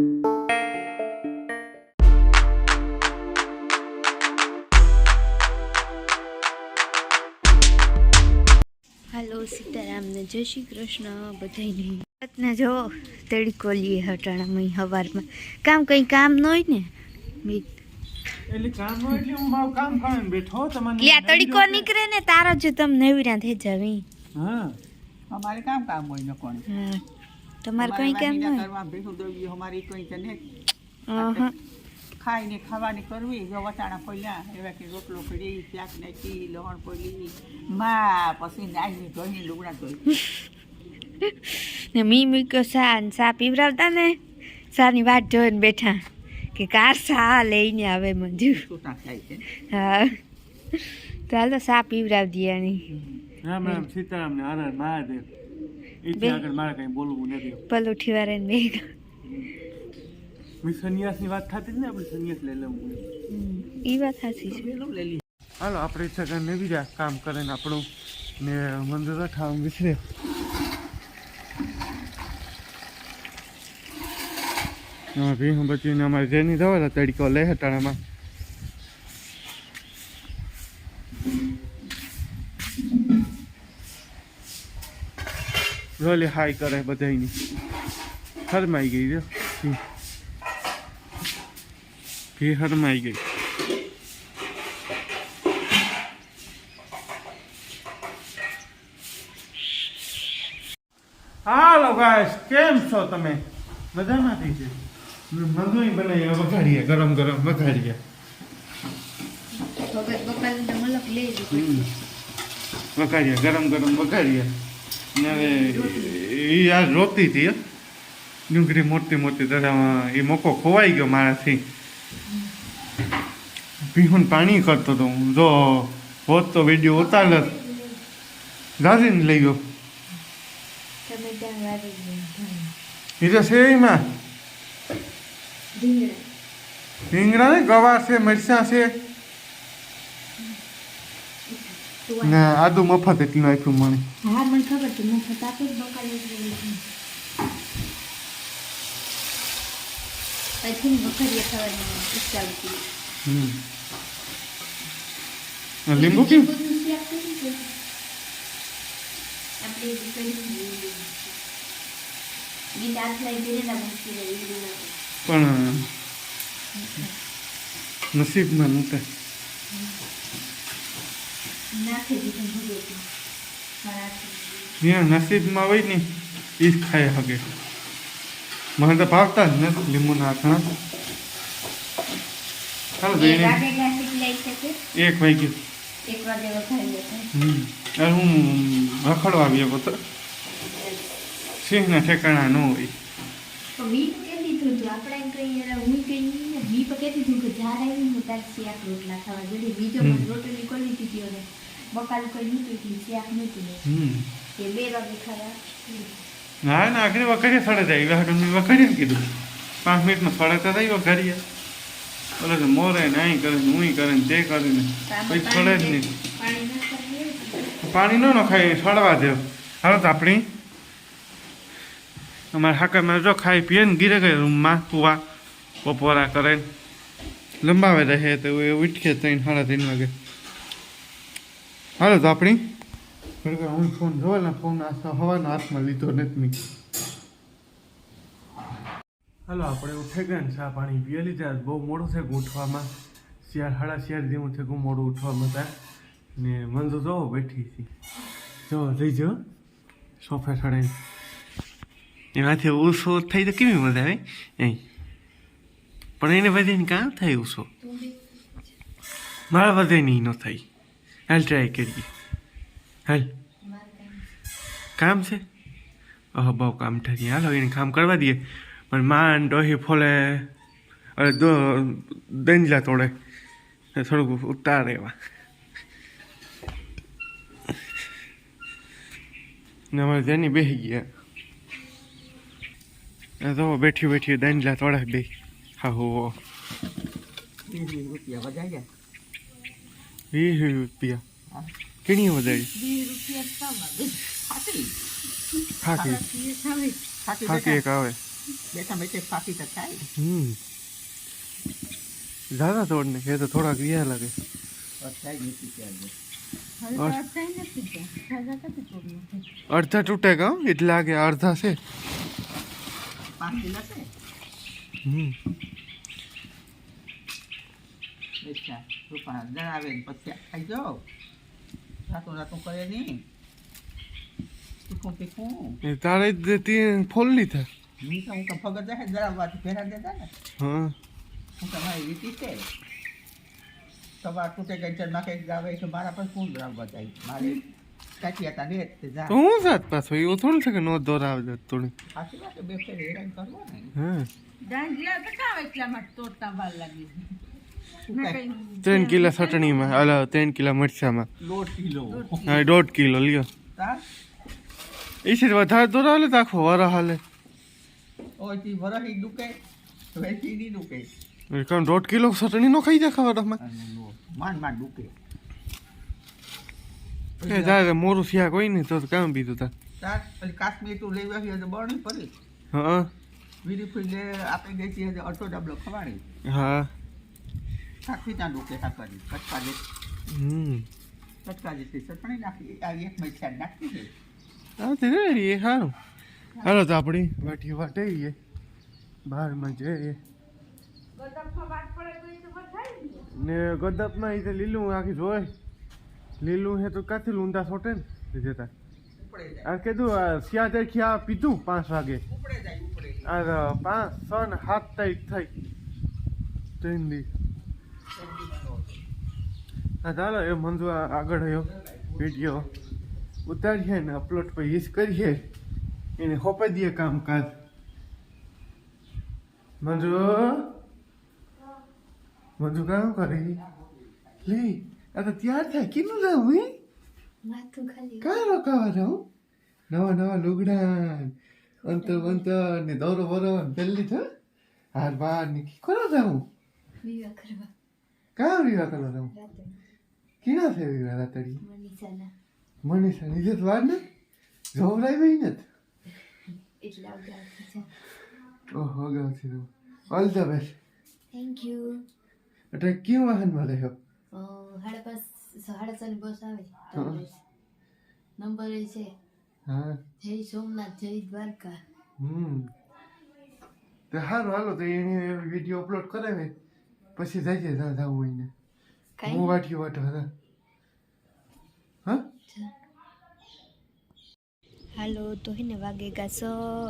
હાલો સીતારામને જય શ્રી કૃષ્ણ બધાને રાતના જો તડકો લીએ હટાણામાં હવારમાં. કામ કંઈ કામ ન? હોય ને લ્યા તડકો નીકળે ને તારા જ તમને નવીરા થઈ જાવી. હા. અમારે કામ કામ હોય ને કોણ? હા. તમારે કંઈ કામ ન હોય? કરવા ભેગું દોડવી અમારી કોઈ તને અહં. ખાઈને ખાવાની કરવી જો વટાણા પડ્યા એવા કે રોટલો પડી શાક નાખી લહણ પડી માં પછી નાઈ ધોઈને લુગડા ધોઈ. ને મી મૂક્યો સા ને સા પીવરાવતા ને? સાની વાત જોઈને બેઠા કે કાર સા લઈને આવે મંજુ. છૂટા થાય છે. હા. તો હાલો સા પીવરાવ દીયાની રામ સીતારામ ને હર મહાદેવ. એથી આગળ મારે કઈ બોલવું નથી. પલોઠી વાળાને ભેગા મેં સંન્યાસની વાત થતી જ ને આપણે સંન્યાસ લઈ લેવું એ વાત સાચી છે. હાલો આપણે ઈચ્છા ને બીજા કામ કરે ને આપણું ને મંદિર ખાવા વિસરે હા ભીહું બચીને અમારે જેની દવા તડકો લે હટાણામાં રોલી હાઈ કરે બધાની હરમાઈ ગઈ જો. ભી. હરમાઈ ગઈ. હાલો ગાઈસ કેમ છો તમે? મજામાંથી છે? મગોઈ બનાવીએ વઘારીએ ગરમ ગરમ હમ. વઘારીએ ગરમ ગરમ હવે એ આ રોતી હતી. ડુંગળી મોટી મોટી તરામાં એ મોકો ખોવાઈ ગયો મારાથી. પીહું પાણી કરતો હતો હું જો હોત તો વીડિયો ઉતાર ગાજીને લઈ ગયો. એ તો છે એમાં. રીંગણા. ને ગવાર છે મરચાં છે. ને આદુ મફત એટલું નાખ્યું મને. મને ખબર છે મફત આપે જ બકાલે પછી વખરીએ ખાવાની ઈચ્છા આવતી લીંબુ કેમ? આપણે પણ નસીબમાં નહોતા. નાખી દીધું મારાથી ત્યાં નસીબમાં હોય ને એ જ ખાઈ શકે મને તો ભાવતા જ નથી લીંબુના નાખણા ચાલો એક વાગ્યું. અરે હું રખડવા આવ્યો હતો. સિંહના ઠેકાણા ન હોય. રોટલા ખાવા જોડે. બીજો રોટલી કરી દીધી બકાલ કરી એટલે શાક નહોતું ને ના ના આગળ વખરીએ સડે જાય. મેં વખરીએ કીધું. પાંચ મિનિટમાં સડે તો થઈ વખરીએ બોલે તો મોરે ને અહીં કરે ને હું કરે ને તે કરીને પછી સડે જ નહીં. પાણી ન નખાય સડવા દે. હાલો તો આપણી. અમારે હાકરમાં જો ખાઈ પીએ ને ગીરે ગઈ રૂમમાં કુવા બપોરા કરે લંબાવે રહે તો એ ઉઠકે ત્રણ સાડા ત્રણ વાગે. હાલો તો આપણી. ઘડીક વાર હું ફોન જોવા ને ફોન આ હવાનો હાથમાં લીધો નથી હાલો આપણે ઉઠે ગયા ને ચા પાણી પીએ લીધા. બહુ મોડું છે ઉઠવામાં શિયાળ સાડા શિયાળ જેવું છે મોડું ઉઠવામાં હતા. ને મંજુ જો બેઠી હતી જો લઈ જો. સોફે ચડાઈ. એમાંથી ઉસો થઈ તો કેવી મજા આવે? અહીં પણ એને બધે કામ થાય ઉસો મારા વધે નહીં ન થાય. હાલ ટ્રાય કરીએ. હાલ. કામ છે? ઓહ બહુ કામ થઈ ગયા હાલો એને કામ કરવા દઈએ. પણ માન ડોહી ફોલે અરે દો દંજલા તોડે. થોડુંક ઉતારે એવા. ને અમારે જેની બેસી ગયા. તો બેઠી બેઠી દંજલા તોડે બે હા હો. વીસ રૂપિયા. વધારી જાય વીસ રૂપિયા કેણી વધારી વીસ રૂપિયા ખાતી ખાકી ખાતી ખાકી એક આવે બેઠા બેઠે ફાંકી તો થાય હમ દાદા તોડને કે તો થોડાક રહ્યા લાગે થાય નથી ત્યારે અડધા તૂટે કા એટલે રાતું રાતું કરે નહીં. તીખું તીખું એ તારે જ તે ફોલ નહીં થાય હું તો હું તો ભગત જાય જણાવવાથી ફેરા દેતા ને. હા. હું તમારી રીતિ છે. સવાર તૂટે છે નાખે ગાવે છે મારા પર કોણ દરાવવા જાય મારે કાચી હતા ને તે જા. હું સાત પાછો? એવું થોડું છે કે નો દોરાવે છે થોડી સાચી વાત બે ફેર હેરાન કરવો ને. હા. દાંડિયા તો કામ એટલામાં તોડતા વાર લાગી ત્રણ કિલો ચટણીમાં અલા ત્રણ કિલો મરચામાં. દોઢ કિલો. હા દોઢ કિલો લ્યો. એ છે વધારે દોરાવે તો આખો વરા હાલે. કારણ દોઢ કિલો ચટણી નો ખાઈ જાય માંડ માંડ તારે મોરું શિયા કોઈ નહીં તો કામ તાર. પછી કાશ્મીર તું લઈ આવી તો બરણી પડી. હા. વીરી ફૂલે છીએ એટલે અડધો ડબલો ખવાડી. હા. સાક્ષી ત્યાં દુખે સાકરી કટકા જે હમ કટકા જેટલી ચટણી નાખી આવી એક મરચાં નાખી દે હા તે રેડી સારું હાલો તો આપણી વાટી બહાર બહારમાં જઈએ ને ગદપમાં એ લીલું આખી જોય. લીલું હે તો કાથી લૂંદા છોટે ને જતા આ કીધું આ શિયા તે ખિયા પીધું પાંચ વાગે આ પાંચ છ ને સાત તારીખ થઈ. ત્રણ દી હા ચાલો એ મંજુ આગળ આવ્યો વીડિયો ઉતારીએ ને અપલોડ પર યુઝ કરીએ. એને સોંપી દઈએ કામકાજ. મંજુ? મંજુ કામ કરી? લે આ તો તૈયાર થાય. કેટલું જાઉં હે? કાં રોકાવા જાઉં? નવા નવા લુગડા અંતર અંતર ને દોરો બોરો જલ્દી થયો હાર બાર ને કોનો જાઉં? કાં વિવાહ કરવા જાઉં? કીના છે વિવાહ રાતડી મનીષાના મનીષા નીચે તો વાર ને જોવરાઈ ગઈ ને છે ઓહો અગાઉથી તો all the best thank you એટલે કેવું વાહનમાં રહ્યો સાડા પાંચ સાડા છ ની બસ આવે. નંબર એ છે હા જય સોમનાથ જય દ્વારકા હમ તો સારું હાલો તો એને વીડિયો અપલોડ કરાવે પછી જાય છે જ્યાં જવું હોય ને હું વાટ્યું વાટો હતા હા હાલો તો હેને વાગે ગાસ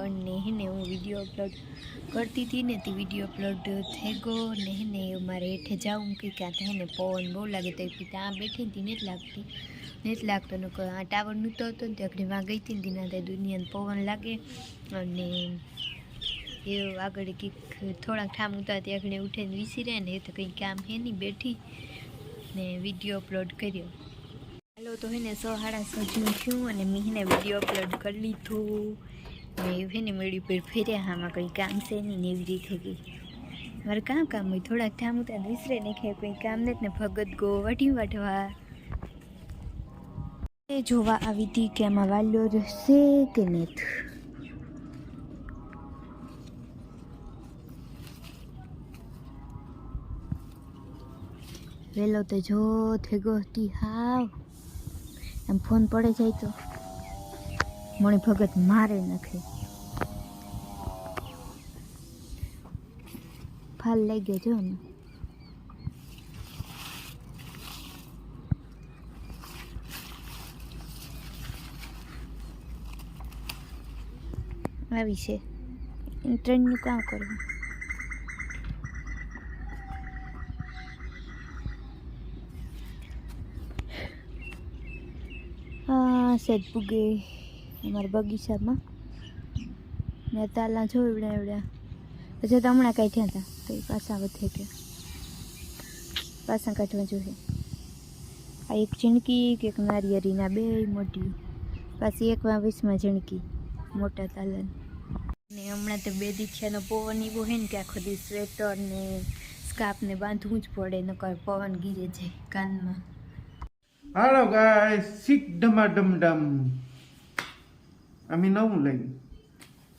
અને હેને હું વીડિયો અપલોડ કરતી હતી ને તે વીડિયો અપલોડ થઈ ગયો ને હેને મારે હેઠે જાઉં કે ક્યાં તો હેને પવન બહુ લાગે તો ત્યાં બેઠી હતી નથી લાગતી. નથી લાગતો ને આ ટાવર નહોતો હતો ને ત્યાં વાં ગઈ હતી ને ત્યાં દુનિયાને પવન લાગે અને એ આગળ કંઈક થોડાક ઠામ ઉતા ત્યાં ઉઠે ઉઠીને વિસી રહે ને એ તો કંઈ કામ હે નહીં બેઠી. ને વીડિયો અપલોડ કર્યો. હાલો, તો એને સો સાડા સો થયું અને મેં વીડિયો અપલોડ કરી લીધું. ને એને મેળી પર ફેર્યા, આમાં કંઈ કામ છે નહીં ને એવી રીતે ગઈ મારે કામ કામ હોય, થોડાક ઠામ ઉતા વિસરે ને ખે કંઈ કામ નથી ને ભગત ગો વટી વાઢવા. જોવા આવી હતી કે આમાં વાલ્યો રહેશે કે નથી. વેલો તો જો ગયો હતી, હાવ. એમ ફોન પડે જાય તો. મણી ભગત મારે નખે. ફાલ લઈ ગયો જો ને આવી છે. ટ્રેનનું કામ કરવું હા જ પૂગે અમારા બગીચામાં. ને તાલા જો એવડ્યા. એવડ્યા પછી તો હમણાં કાઢ્યા હતા, તો એ પાછા વધે ગયા. પાછા કાઢવા જોઈએ. આ એક ઝીણકી કે એક નારિયેરીના બે મોટી પાછી એક વીસમાં ઝીણકી, મોટા તાલાની. ને હમણાં તો બે દીક્ષાનો પવન એવો હોય ને કે આખો દિવસ સ્વેટર ને સ્કાર્ફને બાંધવું જ પડે, નકર પવન ગીરે જાય કાનમાં. હાલો ગાય શીખ ડમા ડમ. ડમ અમે નવું લઈ.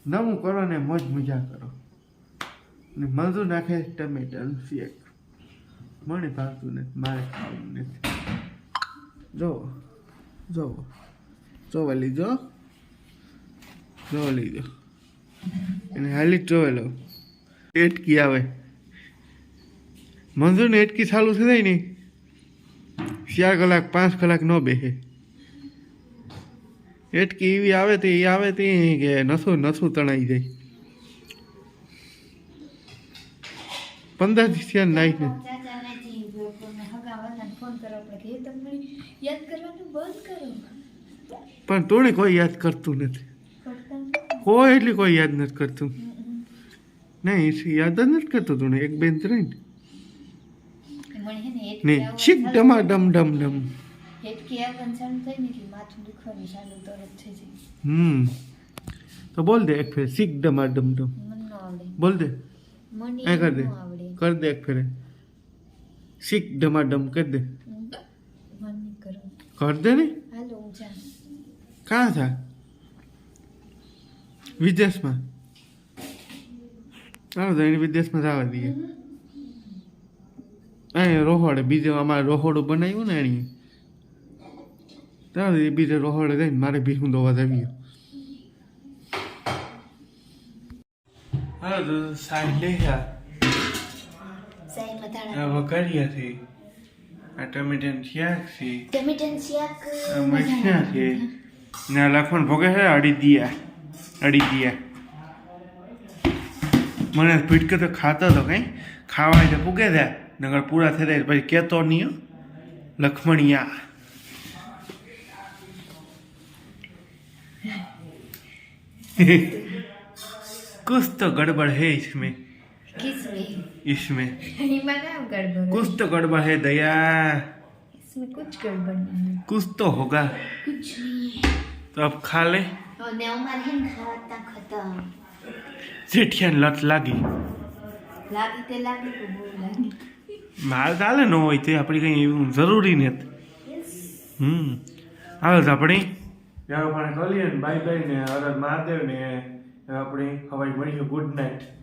નવું કરો ને મોજ મજા કરો. ને મંજુ નાખે ટમેટાનું શેક. મને ભાવતું નથી, મારે ખાવું નથી. જો જો, જોવા લીધો? જોવા લીધો. એને હાલી ચોવેલો એટકી આવે. મંજૂરને એટકી ચાલુ થઈ જાય ને ચાર કલાક પાંચ કલાક ન બેસે. એટકી એવી આવે તે એ આવે તે કે નસું નસું તણાઈ જાય. પંદર દિવસ થયા નાઈ ને ચાચાને થી હગાવાલાને ફોન કરો આપણે કે તમને યાદ કરવાનું બંધ કરો પણ તોણે કોઈ યાદ કરતું નથી. કોઈ એટલે કોઈ યાદ નથી કરતું. નહીં યાદ જ નથી કરતું તું એક બેન હે ને છીક ડમા ડમ ડમ ડમ. હમ. તો બોલ દે એક ફેર શીખ ડમા ડમ ડમ. બોલ દે. એ કર દે. કર દે એક ફેરે. શીખ ડમા ડમ કર દે. કરું દે ને? કાં થા? વિદેશમાં. ચાલો તો એને વિદેશમાં જવા દઈએ. અહીં રોહોડે બીજે અમારે રોહોડું બનાવ્યું ને એની. ત્યાં બીજે રોહોડે જઈને મારે ભીહું દોવા જવી. હાલો તો સાઈડ લઈ જા. મતાડા છે આ ટમેટાનું શાક છે. ટમેટાનું શાક મરચાં છે. ને લખણ ભોગે છે અડી દિયા. અડી દિયા. મને પીટકે તો ખાતો તો કઈ. ખાવા તો પૂગે છે. નગર પૂરા થઈ જાય પછી કેતો નહીં હો. લખમણિયા कुछ तो गड़बड़ है इसमें किसमें इसमें એમાં કામ ગડબડ कुछ तो गड़बड़ है दया इसमें कुछ गड़बड़ नहीं है कुछ तो होगा कुछ नहीं तो अब खा ले અને અમારે હેન ખાતા ખાતા જેઠિયાને લત લાગી લાગી તે લાગી તો બહુ લાગી માલ ચાલે ન હોય તે, આપણે કંઈ એવું જરૂરી નથી હમ. હાલો તો આપણે યાર પાણી કરીએ ને, બાય બાય ને, હરદ મહાદેવ ને આપણે હવાઈ મળીએ, ગુડ નાઇટ.